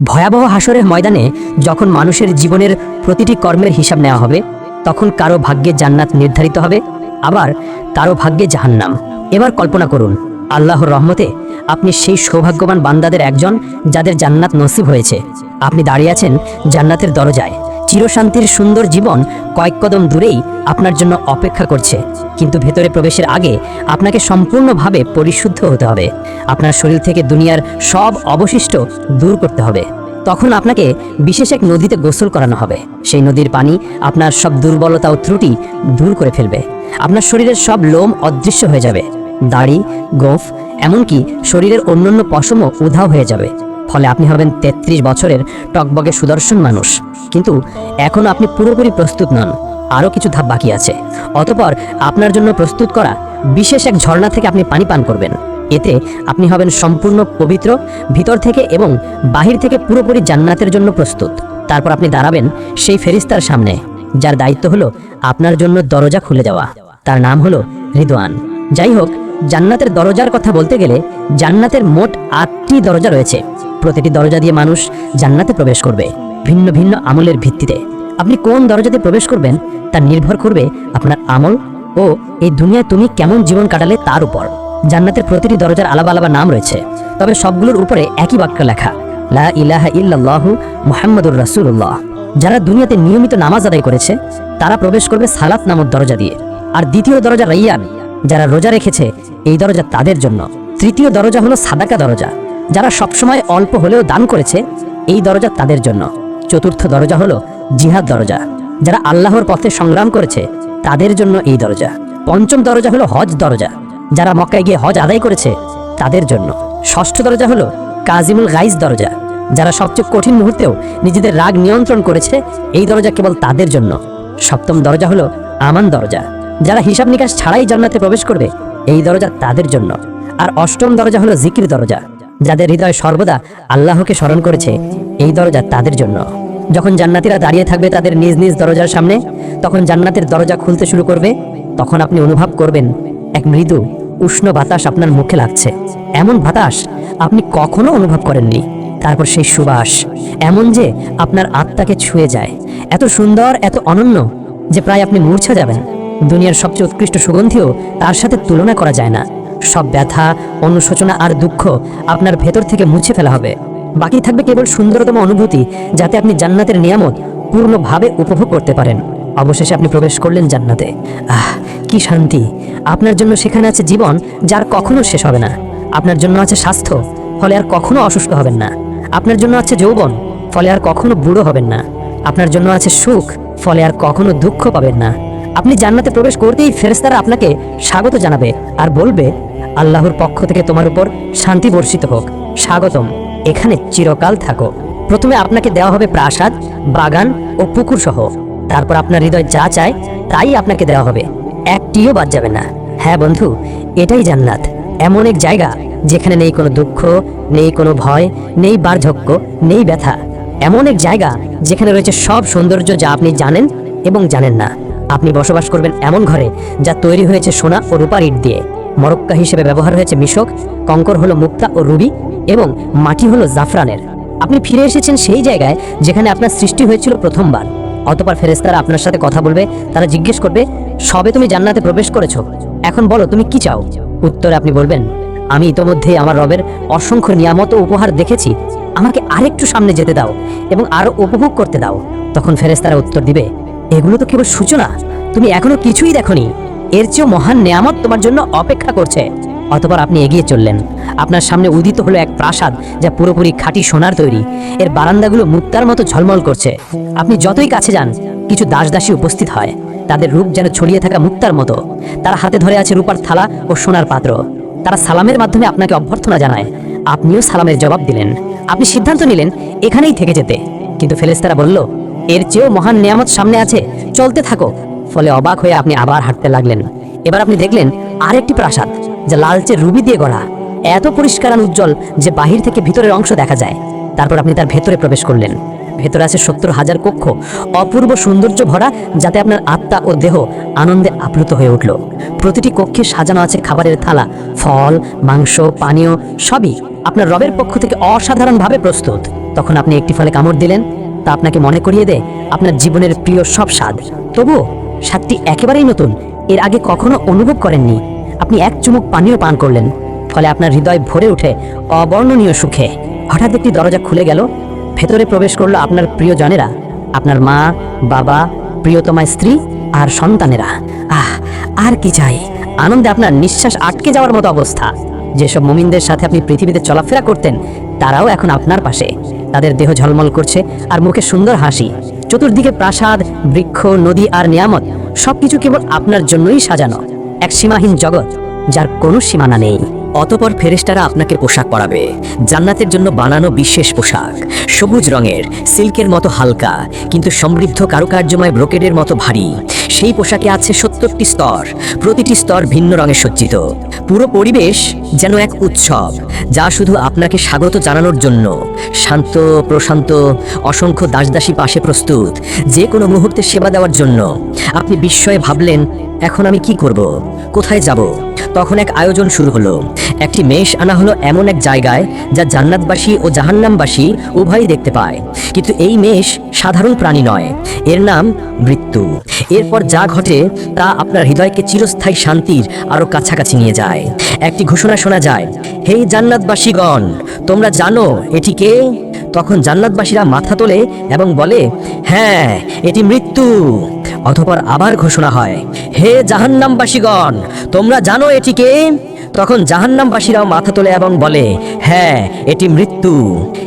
ভয়াবহ হাসরের ময়দানে যখন মানুষের জীবনের প্রতিটি কর্মের হিসাব নেওয়া হবে, তখন কারও ভাগ্যে জান্নাত নির্ধারিত হবে, আবার কারও ভাগ্যে জাহান্নাম। এবার কল্পনা করুন, আল্লাহর রহমতে আপনি সেই সৌভাগ্যবান বান্দাদের একজন যাদের জান্নাত নসিব হয়েছে। আপনি দাঁড়িয়ে আছেন জান্নাতের দরজায়। চিরশান্তির সুন্দর জীবন কয়েক কদম দূরেই আপনার জন্য অপেক্ষা করছে। কিন্তু ভেতরে প্রবেশের আগে আপনাকে সম্পূর্ণভাবে পরিশুদ্ধ হতে হবে। আপনার শরীর থেকে দুনিয়ার সব অবশিষ্ট দূর করতে হবে। তখন আপনাকে বিশেষ এক নদীতে গোসল করানো হবে। সেই নদীর পানি আপনার সব দুর্বলতা ও ত্রুটি দূর করে ফেলবে। আপনার শরীরের সব লোম অদৃশ্য হয়ে যাবে। দাড়ি, গোফ, এমনকি শরীরের অন্যান্য পশমও উধাও হয়ে যাবে। ফলে আপনি হবেন ৩৩ বছরের টকবগে সুদর্শন মানুষ। কিন্তু এখনও আপনি পুরোপুরি প্রস্তুত নন। আরও কিছু ধাপ বাকি আছে। অতপর আপনার জন্য প্রস্তুত করা বিশেষ এক ঝর্ণা থেকে আপনি পানি পান করবেন। এতে আপনি হবেন সম্পূর্ণ পবিত্র, ভিতর থেকে এবং বাহির থেকে পুরোপুরি জান্নাতের জন্য প্রস্তুত। তারপর আপনি দাঁড়াবেন সেই ফেরিস্তার সামনে, যার দায়িত্ব হলো আপনার জন্য দরজা খুলে দেওয়া। তার নাম হলো রিদওয়ান। যাই হোক, জান্নাতের দরজার কথা বলতে গেলে জান্নাতের মোট আটটি দরজা রয়েছে। প্রতিটি দরজা দিয়ে মানুষ জান্নাতে প্রবেশ করবে। ভিন্ন ভিন্ন আমলের ভিত্তিতে। আপনি কোন দরজাতে প্রবেশ করবেন, তা নির্ভর করবে আপনার আমল ও এই দুনিয়ায় তুমি কেমন জীবন কাটালে তার উপর। জান্নাতের প্রতিটি দরজার আলাদা আলাদা নাম রয়েছে, তবে সবগুলোর উপরে একই বাক্য লেখা, লা ইলাহা ইল্লাল্লাহু মুহাম্মাদুর রাসূলুল্লাহ। যারা দুনিয়াতে নিয়মিত নামাজ আদায় করেছে, তারা প্রবেশ করবে সালাত নামক দরজা দিয়ে। আর দ্বিতীয় দরজা রাইয়ান, যারা রোজা রেখেছে, এই দরজা তাদের জন্য। তৃতীয় দরজা হলো সাদাকা দরজা, যারা সবসময় অল্প হলেও দান করেছে, এই দরজা তাদের জন্য। চতুর্থ দরজা হলো জিহাদ দরজা। যারা আল্লাহর পথে সংগ্রাম করেছে, তাদের জন্য এই দরজা। পঞ্চম দরজা হলো হজ দরজা। যারা মক্কায় গিয়ে হজ আদায় করেছে, তাদের জন্য। ষষ্ঠ দরজা হলো কাজিমুল গাইজ দরজা। যারা সবচেয়ে কঠিন মুহূর্তেও নিজেদের রাগ নিয়ন্ত্রণ করেছে, এই দরজা কেবল তাদের জন্য। সপ্তম দরজা হলো আমান দরজা। যারা হিসাব নিকাশ ছাড়াই জান্নাতে প্রবেশ করবে, এই দরজা তাদের জন্য। আর অষ্টম দরজা হলো জিকির দরজা। যাদের হৃদয় সর্বদা আল্লাহকে স্মরণ করেছে, এই দরজা তাদের জন্য। যখন জান্নাতীরা দাঁড়িয়ে থাকবে তাদের নিজ নিজ দরজার সামনে, তখন জান্নাতের দরজা খুলতে শুরু করবে, তখন আপনি অনুভব করবেন, এক মৃদু, উষ্ণ বাতাস আপনার মুখে লাগছে। এমন বাতাস আপনি কখনো অনুভব করেননি। তারপর সেই সুবাস, এমন যে আপনার আত্মাকে ছুঁয়ে যায়। এত সুন্দর, এত অনন্য যে প্রায় আপনি মূর্ছা যাবেন। দুনিয়ার সবচেয়ে উৎকৃষ্ট সুগন্ধিও তার সাথে তুলনা করা যায় না। সব ব্যথা, অনুশোচনা আর দুঃখ আপনার ভেতর থেকে মুছে ফেলা হবে। বাকি থাকবে কেবল সুন্দরতম অনুভূতি, যাতে আপনি জান্নাতের নিয়ামত পূর্ণভাবে উপভোগ করতে পারেন। অবশেষে আপনি প্রবেশ করলেন জান্নাতে। আহ, কি শান্তি। আপনার জন্য সেখানে আছে জীবন, যার কখনো শেষ হবে না। আপনার জন্য আছে স্বাস্থ্য, ফলে আর কখনো অসুস্থ হবেন না। আপনার জন্য আছে যৌবন, ফলে আর কখনো বুড়ো হবেন না। আপনার জন্য আছে সুখ, ফলে আর কখনো দুঃখ পাবেন না। আপনি জান্নাতে প্রবেশ করতেই ফেরেস্তারা আপনাকে স্বাগত জানাবে আর বলবে, আল্লাহর পক্ষ থেকে তোমার উপর শান্তি বর্ষিত হোক। স্বাগতম। এখানে চিরকাল থাকো। প্রথমে আপনাকে দেওয়া হবে প্রাসাদ, বাগান ও পুকুর সহ তারপর আপনার হৃদয় যা চায়, তাই আপনাকে দেওয়া হবে। একটিও বাদ যাবে না। হ্যাঁ বন্ধু, এটাই জান্নাত। এমন এক জায়গা যেখানে নেই কোনো দুঃখ, নেই কোনো ভয়, নেই বার্ধক্য, নেই ব্যথা। এমন এক জায়গা যেখানে রয়েছে সব সৌন্দর্য যা আপনি জানেন এবং জানেন না। আপনি বসবাস করবেন এমন ঘরে যা তৈরি হয়েছে সোনা ও রূপার ইট দিয়ে। মরক্কা হিসেবে ব্যবহার হয়েছে মিশক, কঙ্কর হলো মুক্তা ও রুবি এবং মাটি হলো জাফরানের। আপনি ফিরে এসেছেন সেই জায়গায় যেখানে আপনার সৃষ্টি হয়েছিল প্রথমবার। অতপর ফেরেস্তারা আপনার সাথে কথা বলবে, তারা জিজ্ঞেস করবে, সবে তুমি জান্নাতে প্রবেশ করেছ? এখন বলো, তুমি কি চাও? উত্তরে আপনি বলবেন, আমি ইতোমধ্যেই আমার রবের অসংখ্য নিয়ামত উপহার দেখেছি। আমাকে আরেকটু সামনে যেতে দাও এবং আরও উপভোগ করতে দাও। তখন ফেরেস্তারা উত্তর দিবে, এগুলো তো কেবল সূচনা। তুমি এখনও কিছুই দেখনি। এর চেয়েও মহান নেয়ামত তোমার জন্য অপেক্ষা করছে। অতপর আপনি এগিয়ে চললেন। আপনার সামনে উদিত হলো এক প্রাসাদ যা পুরোপুরি খাঁটি সোনার তৈরি। এর বারান্দাগুলো মুক্তার মতো ঝলমল করছে। আপনি যতই কাছে যান, কিছু দাসদাসী উপস্থিত হয়। তাদের রূপ যেন ছড়িয়ে থাকা মুক্তার মতো। তার হাতে ধরে আছে রূপার থালা ও সোনার পাত্র। তারা সালামের মাধ্যমে আপনাকে অভ্যর্থনা জানায়। আপনিও সালামের জবাব দিলেন। আপনি সিদ্ধান্ত নিলেন, এখানেই থেকে যেতে। কিন্তু ফেরেস্তারা বলল, এর চেয়েও মহান নিয়ামত সামনে আছে। চলতে থাকো ফলে অবাক হয়ে আপনি আবার হাঁটতে লাগলেন। এবার আপনি দেখলেন আরেকটি প্রাসাদ, যা লালচে রুবি দিয়ে গড়া। এত পরিষ্কার আর উজ্জ্বল যে বাহির থেকে ভিতরের অংশ দেখা যায়। তারপর আপনি তার ভেতরে প্রবেশ করলেন। ভেতরে আছে সত্তর হাজার কক্ষ, অপূর্ব সৌন্দর্য ভরা, যাতে আপনার আত্মা ও দেহ আনন্দে আপ্লুত হয়ে উঠল। প্রতিটি কক্ষে সাজানো আছে খাবারের থালা, ফল, মাংস, পানীয়, সবই আপনার রবের পক্ষ থেকে অসাধারণভাবে প্রস্তুত। তখন আপনি একটি ফলে কামড় দিলেন। তা আপনাকে মনে করিয়ে দেয় আপনার জীবনের প্রিয় সব স্বাদ। তবুও স্বাদটি একেবারেই নতুন। এর আগে কখনো অনুভব করেননি। আপনি এক চুমুক পানীয় পান করলেন। ফলে আপনার হৃদয় ভরে ওঠে অবর্ণনীয় সুখে। হঠাৎ একটি দরজা খুলে গেল। ভেতরে প্রবেশ করল আপনার প্রিয়জনেরা। আপনার মা, বাবা, প্রিয়তমা স্ত্রী আর সন্তানেরা। আহ, আর কি চাই? আনন্দে আপনার নিঃশ্বাস আটকে যাওয়ার মতো অবস্থা। যেসব মুমিনদের সাথে আপনি পৃথিবীতে চলাফেরা করতেন, তারাও এখন আপনার পাশে। তাদের দেহ ঝলমল করছে আর মুখে সুন্দর হাসি। চতুর্দিকে প্রাসাদ, বৃক্ষ, নদী আর নিয়ামত, সবকিছু কেবল আপনার জন্যই সাজানো। এক সীমাহীন জগৎ, যার কোনো সীমানা নেই। অতপর ফেরেশতারা আপনাকে পোশাক পরাবে। জান্নাতের জন্য বানানো বিশেষ পোশাক। সবুজ রঙের, সিল্কের মতো হালকা, কিন্তু সমৃদ্ধ কারুকার্যময় ব্রোকেডের মতো ভারী। সেই পোশাকে আছে সত্তরটি স্তর, প্রতিটি স্তর ভিন্ন রঙে সজ্জিত। পুরো পরিবেশ যেন এক উৎসব, যা শুধু আপনাকে স্বাগত জানানোর জন্য। শান্ত, প্রশান্ত, অসংখ্য দাসদাসী পাশে প্রস্তুত, যে কোনো মুহূর্তে সেবা দেওয়ার জন্য। আপনি বিস্ময়ে ভাবলেন, এখন আমি কি করব? কোথায় যাব? তখন এক আয়োজন শুরু হলো। একটি মেষ আনা হলো এমন এক জায়গায় যা জান্নাতবাসী ও জাহান্নামবাসী উভয়ই দেখতে পায়। কিন্তু এই মেষ সাধারণ প্রাণী নয়। এর নাম মৃত্যু। এরপর যা ঘটে তা আপনার হৃদয়কে চিরস্থায়ী শান্তির আরও কাছাকাছি নিয়ে যায়। একটি ঘোষণা শোনা যায়, হে জান্নাতবাসীগণ, তোমরা জানো এটি কে? তখন জান্নাতবাসীরা মাথা তোলে এবং বলে হ্যাঁ এটি মৃত্যু। অতপর আবার ঘোষণা হয়, হে জাহান্নামবাসীগণ, তোমরা জানো এটি কে? তখন জাহান্নামবাসীরাও মাথা তোলে এবং বলে হ্যাঁ এটি মৃত্যু।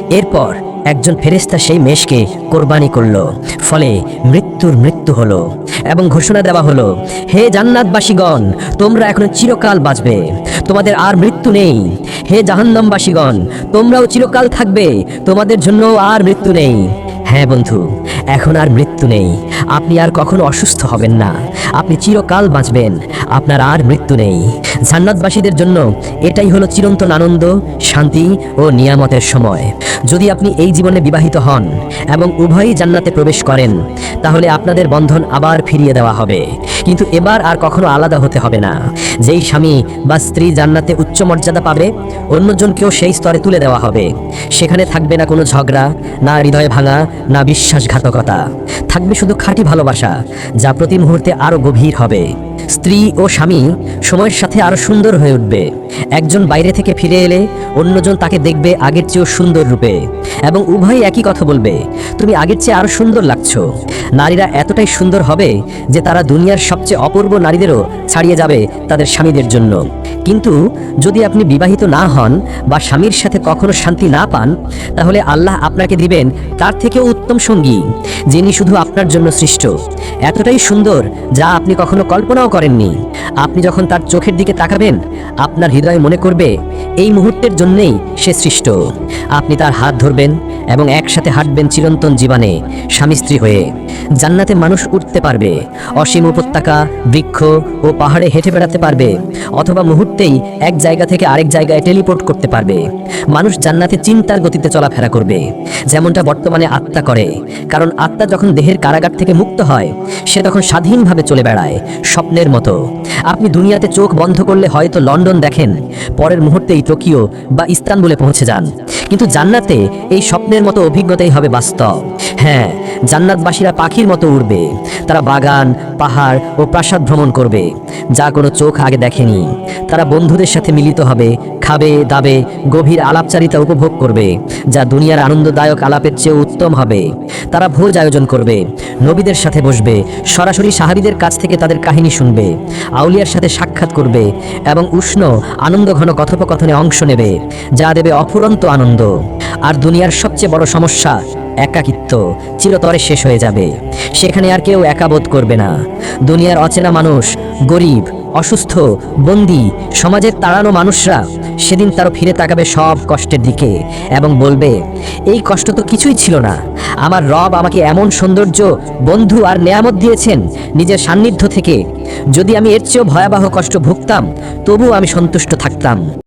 এরপর একজন ফেরেস্তা সেই মেষকে কোরবানি করল। ফলে মৃত্যুর মৃত্যু হলো এবং ঘোষণা দেওয়া হলো, হে জান্নাতবাসীগণ, তোমরা এখন চিরকাল বাঁচবে। তোমাদের আর মৃত্যু নেই। হে জাহান্নামবাসীগণ, তোমরাও চিরকাল থাকবে। তোমাদের জন্য আর মৃত্যু নেই। হ্যাঁ বন্ধু, এখন আর মৃত্যু নেই। আপনি আর কখনো অসুস্থ হবেন না। আপনি চিরকাল বাঁচবেন। আপনার আর মৃত্যু নেই। জান্নাতবাসীদের জন্য এটাই হলো চিরন্তন আনন্দ, শান্তি ও নিয়ামতের সময়। যদি আপনি এই জীবনে বিবাহিত হন এবং উভয়ই জান্নাতে প্রবেশ করেন, তাহলে আপনাদের বন্ধন আবার ফিরিয়ে দেওয়া হবে। কিন্তু এবার আর কখনো আলাদা হতে হবে না। যেই স্বামী বা স্ত্রী জান্নাতে উচ্চ মর্যাদা পাবে, অন্যজনকেও সেই স্তরে তুলে দেওয়া হবে। সেখানে থাকবে না কোনো ঝগড়া, না হৃদয় ভাঙা, না বিশ্বাসঘাতকতা। থাকবে শুধু খাঁটি ভালোবাসা, যা প্রতি মুহূর্তে আরও গভীর হবে। স্ত্রী ও স্বামী সময়ের সাথে আরও সুন্দর হয়ে উঠবে। একজন বাইরে থেকে ফিরে এলে অন্যজন তাকে দেখবে আগের চেয়েও সুন্দর রূপে। এবং উভয়ই একই কথা বলবে, তুমি আগের চেয়ে আরও সুন্দর লাগছ। নারীরা এতটাই সুন্দর হবে যে তারা দুনিয়ার সবচেয়ে অপূর্ব নারীদেরও ছাড়িয়ে যাবে তাদের স্বামীদের জন্য। কিন্তু যদি আপনি বিবাহিত না হন বা স্বামীর সাথে কখনো শান্তি না পান, তাহলে আল্লাহ আপনাকে দিবেন তার থেকেও উত্তম সঙ্গী, যিনি শুধু আপনার জন্য সৃষ্ট। এতটাই সুন্দর যা আপনি কখনো কল্পনাও করেননি। আপনি যখন তার চোখের দিকে তাকাবেন, আপনার হৃদয় মনে করবে, এই মুহূর্তের জন্যেই সে সৃষ্ট। আপনি তার হাত ধরবেন এবং একসাথে হাঁটবেন চিরন্তন জীবনে স্বামী স্ত্রী হয়ে। জান্নাতে মানুষ উঠতে পারবে, অসীম উপত্যকা, বৃক্ষ ও পাহাড়ে হেঁটে বেড়াতে পারবে, অথবা মুহূর্তেই এক জায়গা থেকে আরেক জায়গায় টেলিপোর্ট করতে পারবে। মানুষ জান্নাতে চিন্তার গতিতে চলাফেরা করবে, যেমনটা বর্তমানে আত্মা করে। কারণ আত্মা যখন দেহের কারাগার থেকে মুক্ত হয়, সে তখন স্বাধীনভাবে চলে বেড়ায়, স্বপ্নের মতো। আপনি দুনিয়াতে চোখ বন্ধ করলে হয়তো লন্ডন দেখেন, পরের মুহূর্তেই টোকিও বা ইস্তানবুলে পৌঁছে যান। কিন্তু জান্নাতে এই স্বপ্নের মতো অভিজ্ঞতাই হবে বাস্তব। হ্যাঁ জান্নাতবাসীরা পাখির মতো উড়বে। তারা বাগান, পাহাড় ও প্রাসাদ ভ্রমণ করবে। যা কোনো চোখ আগে দেখেনি। তারা বন্ধুদের সাথে মিলিত হবে খাবে, দাবে, গভীর আলাপচারিতা উপভোগ করবে, যা দুনিয়ার আনন্দদায়ক আলাপের চেয়ে উত্তম হবে। তারা ভোজ আয়োজন করবে, নবীদের সাথে বসবে, সরাসরি সাহাবিদের কাছ থেকে তাদের কাহিনী শুনবে, আউলিয়ার সাথে সাক্ষাৎ করবে এবং উষ্ণ, আনন্দঘন কথোপকথনে অংশ নেবে, যা দেবে অফুরন্ত আনন্দ। আর দুনিয়ার সবচেয়ে বড় সমস্যা, একাকিত্ব, চিরতরে শেষ হয়ে যাবে। সেখানে আর কেউ একাবোধ করবে না। দুনিয়ার অচেনা মানুষ, গরিব অসুস্থ, বন্দি, সমাজের তাড়ানো মানুষরা সেদিন তারও ফিরে তাকাবে সব কষ্টের দিকে এবং বলবে, এই কষ্ট তো কিছুই ছিল না। আমার রব আমাকে এমন সৌন্দর্য, বন্ধু আর নেয়ামত দিয়েছেন নিজের সান্নিধ্য থেকে। যদি আমি এর চেয়েও ভয়াবহ কষ্ট ভুগতাম, তবুও আমি সন্তুষ্ট থাকতাম।